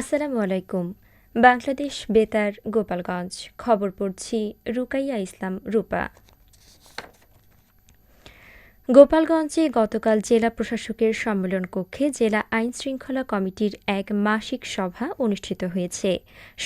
আসসালামু আলাইকুম। বাংলাদেশ বেতার গোপালগঞ্জ। খবর পড়ছি রুকাইয়া ইসলাম রূপা। গোপালগঞ্জে গতকাল জেলা প্রশাসকের সম্মেলন কক্ষে জেলা আইন শৃঙ্খলা কমিটির এক মাসিক সভা অনুষ্ঠিত হয়েছে।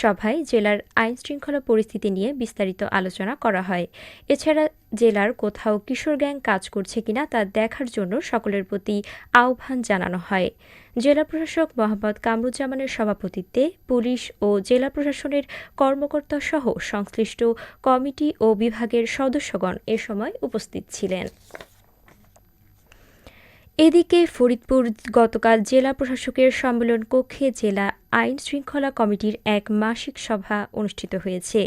সভায় জেলার আইন শৃঙ্খলা পরিস্থিতি নিয়ে বিস্তারিত আলোচনা করা হয়। এছাড়া জেলার কোথাও কিশোর গ্যাং কাজ করছে কিনা তা দেখার জন্য সকলের প্রতি আহ্বান জানানো হয়। জেলা প্রশাসক মোহাম্মদ কামরুজ্জামানের সভাপতিত্বে পুলিশ ও জেলা প্রশাসনের কর্মকর্তা সহ সংশ্লিষ্ট কমিটি ও বিভাগের সদস্যগণ এ সময় উপস্থিত ছিলেন। এদিকে ফরিদপুর গতকাল জেলা প্রশাসকের সম্মেলন কক্ষে জেলা আইন শৃঙ্খলা কমিটির এক মাসিক সভা অনুষ্ঠিত হয়েছে।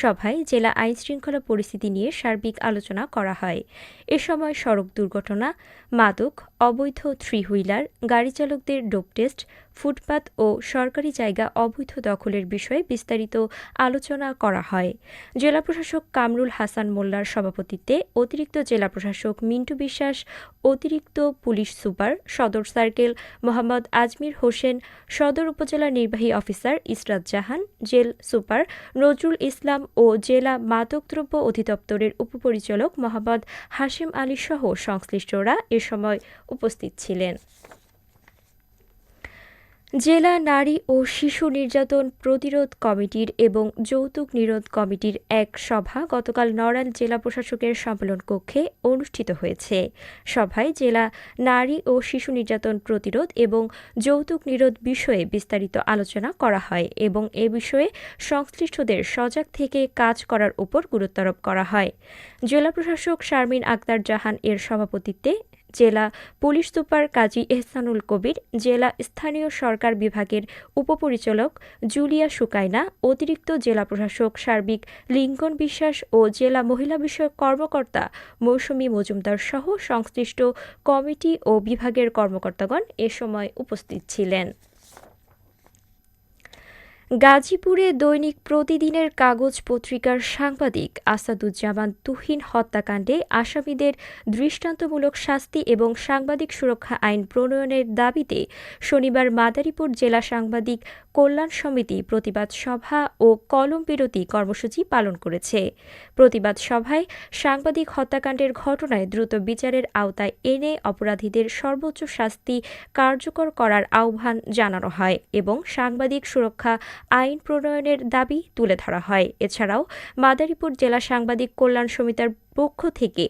সভায় জেলা আইন শৃঙ্খলা পরিস্থিতি নিয়ে সার্বিক আলোচনা করা হয়। এ সময় সড়ক দুর্ঘটনা, মাদক, অবৈধ থ্রি হুইলার গাড়ি চালকদের ডোপ টেস্ট, ফুটপাত ও সরকারি জায়গা অবৈধ দখলের বিষয়ে বিস্তারিত আলোচনা করা হয়। জেলা প্রশাসক কামরুল হাসান মোল্লার সভাপতিত্বে অতিরিক্ত জেলা প্রশাসক মিন্টু বিশ্বাস, অতিরিক্ত পুলিশ সুপার সদর সার্কেল মোহাম্মদ আজমির হোসেন, সদর উপজেলা নির্বাহী officer Israt Jahan, jail super Nazrul Islam ও জেলা মাদকদ্রব্য অধিদপ্তরের উপপরিচালক মোহাম্মদ হাশিম আলী সহ সংশ্লিষ্টরা এ সময় উপস্থিত ছিলেন। জেলা নারী ও শিশু নির্যাতন প্রতিরোধ কমিটির এবং যৌতুক নিরোধ কমিটির এক সভা গতকাল নড়াইল জেলা প্রশাসকের সম্মেলন কক্ষে অনুষ্ঠিত হয়েছে। সভায় জেলা নারী ও শিশু নির্যাতন প্রতিরোধ এবং যৌতুক নিরোধ বিষয়ে বিস্তারিত আলোচনা করা হয় এবং এ বিষয়ে সংশ্লিষ্টদের সজাগ থেকে কাজ করার উপর গুরুত্বারোপ করা হয়। জেলা প্রশাসক শারমিন আক্তার জাহান এর সভাপতিত্বে জেলা পুলিশ সুপার কাজী এহসানুল কবির, জেলা স্থানীয় সরকার বিভাগের উপপরিচালক জুলিয়া সুকাইনা, অতিরিক্ত জেলা প্রশাসক সার্বিক লিঙ্কন বিশ্বাস ও জেলা মহিলা বিষয়ক কর্মকর্তা মৌসুমী মজুমদার সহ সংশ্লিষ্ট কমিটি ও বিভাগের কর্মকর্তাগণ এ সময় উপস্থিত ছিলেন। গাজীপুরে দৈনিক প্রতিদিনের কাগজ পত্রিকার সাংবাদিক আসাদুজ্জামান তুহিন হত্যাকাণ্ডে আসামিদের দৃষ্টান্তমূলক শাস্তি এবং সাংবাদিক সুরক্ষা আইন প্রণয়নের দাবিতে শনিবার মাদারীপুর জেলা সাংবাদিক কল্যাণ সমিতি প্রতিবাদ সভা ও কলম বিরতি কর্মসূচি পালন করেছে। প্রতিবাদ সভায় সাংবাদিক হত্যাকাণ্ডের ঘটনায় দ্রুত বিচারের আওতায় এনে অপরাধীদের সর্বোচ্চ শাস্তি কার্যকর করার আহ্বান জানানো হয় এবং সাংবাদিক সুরক্ষা আইন প্রণয়নের দাবি তুলে ধরা হয়। এছাড়াও মাদারীপুর জেলা সাংবাদিক কল্যাণ সমিতার পক্ষ থেকে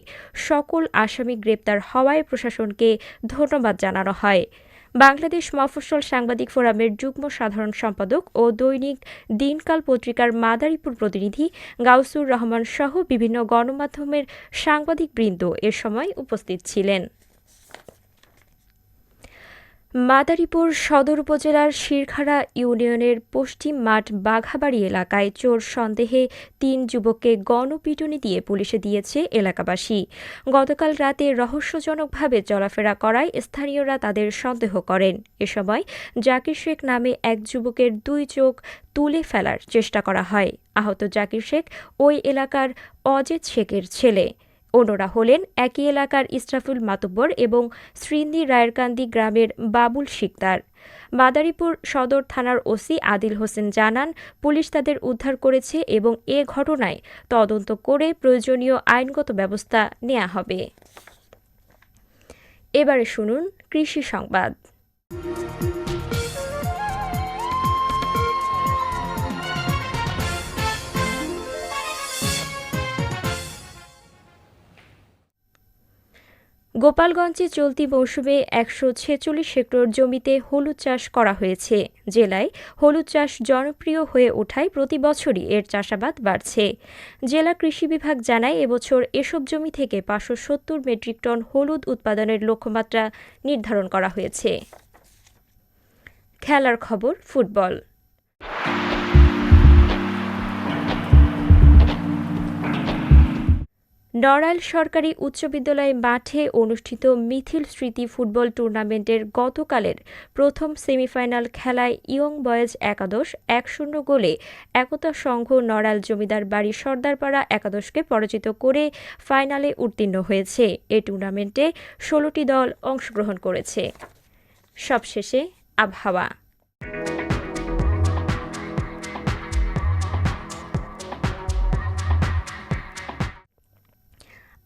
সকল আসামি গ্রেপ্তার হওয়ায় প্রশাসনকে ধন্যবাদ জানানো হয়। বাংলাদেশ মফস্বল সাংবাদিক ফোরামের যুগ্ম সাধারণ সম্পাদক ও দৈনিক দিনকাল পত্রিকার মাদারীপুর প্রতিনিধি গাউসুর রহমান সহ বিভিন্ন গণমাধ্যমের সাংবাদিকবৃন্দ এ সময় উপস্থিত ছিলেন। মাদারীপুর সদর উপজেলার শিরখাড়া ইউনিয়নের পশ্চিম মাঠ বাঘাবাড়ি এলাকায় চোর সন্দেহে তিন যুবককে গণপিটুনি দিয়ে পুলিশে দিয়েছে এলাকাবাসী। গতকাল রাতে রহস্যজনকভাবে চলাফেরা করায় স্থানীয়রা তাদের সন্দেহ করেন। এ সময় জাকির শেখ নামে এক যুবকের দুই চোখ তুলে ফেলার চেষ্টা করা হয়। আহত জাকির শেখ ওই এলাকার অজেদ শেখের ছেলে। অন্যরা হলেন একই এলাকার ইসরাফুল মাতব্বর এবং শ্রীন্দি রায়েরকান্দি গ্রামের বাবুল শিকদার। মাদারীপুর সদর থানার ওসি আদিল হোসেন জানান, পুলিশ তাদের উদ্ধার করেছে এবং এ ঘটনায় তদন্ত করে প্রয়োজনীয় আইনগত ব্যবস্থা নেওয়া হবে। এবারে শুনুন কৃষি সংবাদ। গোপালগঞ্জে চলতি মৌসুমে একশো ছেচল্লিশ হেক্টর জমিতে হলুদ চাষ করা হয়েছে। জেলায় হলুদ চাষ জনপ্রিয় হয়ে ওঠায় প্রতি বছরই এর চাষাবাদ বাড়ছে। জেলা কৃষি বিভাগ জানায়, এবছর এসব জমি থেকে পাঁচশো সত্তর মেট্রিক টন হলুদ উৎপাদনের লক্ষ্যমাত্রা নির্ধারণ করা হয়েছে। খেলার খবর, ফুটবল। নড়াইল সরকারি উচ্চ বিদ্যালয় মাঠে অনুষ্ঠিত মিথিল স্মৃতি ফুটবল টুর্নামেন্টের গতকালের প্রথম সেমিফাইনাল খেলায় ইয়ং বয়েজ একাদশ এক শূন্য গোলে একতা সংঘ নড়াইল জমিদার বাড়ি সর্দারপাড়া একাদশকে পরাজিত করে ফাইনালে উত্তীর্ণ হয়েছে। এ টুর্নামেন্টে ষোলোটি দল অংশগ্রহণ করেছে। সবশেষে আবহাওয়া।